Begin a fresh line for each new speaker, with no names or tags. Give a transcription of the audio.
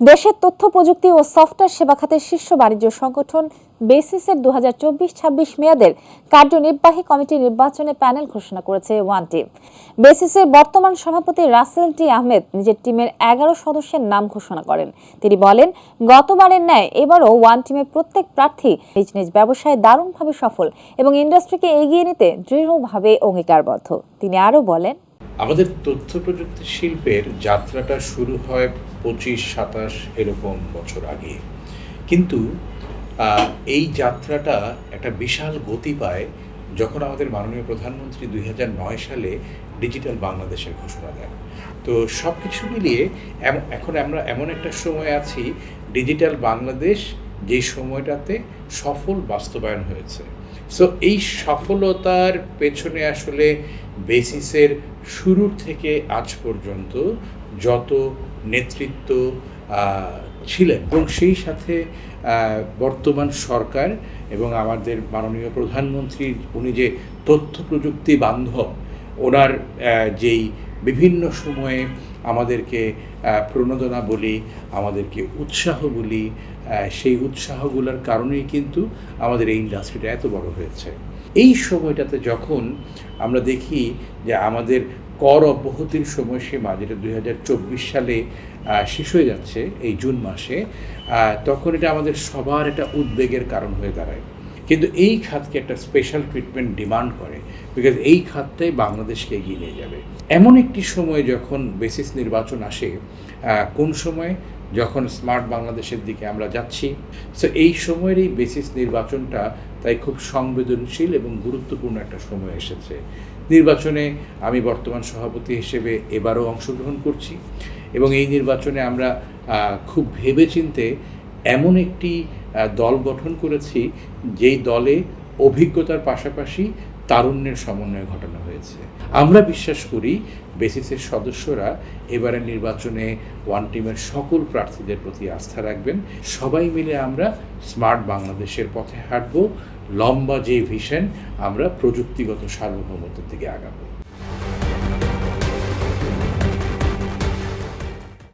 দেশের তথ্য, প্রযুক্তি ও সফটওয়্যার সেবা খাতের শীর্ষ বাণিজ্য সংগঠন বেসিসের দু হাজার চব্বিশ ছাব্বিশ মেয়াদের কার্যনির্বাহী কমিটি নির্বাচনে প্যানেল ঘোষণা করেছে ওয়ান টিম। বেসিসের বর্তমান সভাপতি রাসেল টি আহমেদ নিজের টিমের এগারো সদস্যের নাম ঘোষণা করেন। তিনি বলেন, গতবারের ন্যায় এবারও ওয়ান টিমের প্রত্যেক প্রার্থী নিজ নিজ ব্যবসায় দারুণভাবে সফল এবং ইন্ডাস্ট্রিকে এগিয়ে নিতে দৃঢ়ভাবে অঙ্গীকারবদ্ধ। তিনি আরও বলেন
আমাদের তথ্য প্রযুক্তি শিল্পের যাত্রাটা শুরু হয় পঁচিশ, সাতাশ এরকম বছর আগে। কিন্তু এই যাত্রাটা একটা বিশাল গতি পায় যখন আমাদের মাননীয় প্রধানমন্ত্রী দুই সালে ডিজিটাল বাংলাদেশের ঘোষণা দেন। তো সব কিছু মিলিয়ে এখন আমরা এমন একটা সময় আছি, ডিজিটাল বাংলাদেশ যে সময়টাতে সফল বাস্তবায়ন হয়েছে। সো এই সফলতার পেছনে আসলে বেসিসের শুরুর থেকে আজ পর্যন্ত যত নেতৃত্ব ছিলেন এবং সেই সাথে বর্তমান সরকার এবং আমাদের মাননীয় প্রধানমন্ত্রী উনি যে তথ্য প্রযুক্তি বান্ধব ওনার যেই বিভিন্ন সময়ে আমাদেরকে প্রণোদনা বলি, আমাদেরকে উৎসাহ বলি সেই উৎসাহগুলোর কারণেই কিন্তু আমাদের এই ইন্ডাস্ট্রিটা এত বড় হয়েছে। এই সময়টাতে যখন আমরা দেখি যে আমাদের কর অব্যাহতির সময়সীমা যেটা দুই হাজার চব্বিশ সালে শেষ হয়ে যাচ্ছে, এই জুন মাসে তখন এটা আমাদের সবার একটা উদ্বেগের কারণ হয়ে দাঁড়ায়। কিন্তু এই খাতকে একটা স্পেশাল ট্রিটমেন্ট ডিমান্ড করে বিকজ এই খাতটাই বাংলাদেশকে এগিয়ে নিয়ে যাবে। এমন একটি সময় যখন বেসিস নির্বাচন আসে কোন সময়? যখন স্মার্ট বাংলাদেশের দিকে আমরা যাচ্ছি। সো এই সময়ের এই বেসিস নির্বাচনটা তাই খুব সংবেদনশীল এবং গুরুত্বপূর্ণ একটা সময় এসেছে। নির্বাচনে আমি বর্তমান সভাপতি হিসেবে এবারও অংশগ্রহণ করছি এবং এই নির্বাচনে আমরা খুব ভেবেচিন্তে এমন একটি দল গঠন করেছি, যেই দলে অভিজ্ঞতার পাশাপাশি তারুণ্যের সমন্বয় ঘটানো হয়েছে। আমরা বিশ্বাস করি বেসিসের সদস্যরা এবারের নির্বাচনে ওয়ান টিমের সকল প্রার্থীদের প্রতি আস্থা রাখবেন। সবাই মিলে আমরা স্মার্ট বাংলাদেশের পথে হাঁটব। লম্বা যে ভিশন, আমরা প্রযুক্তিগত সার্বভৌমত্বের দিকে আগাবো।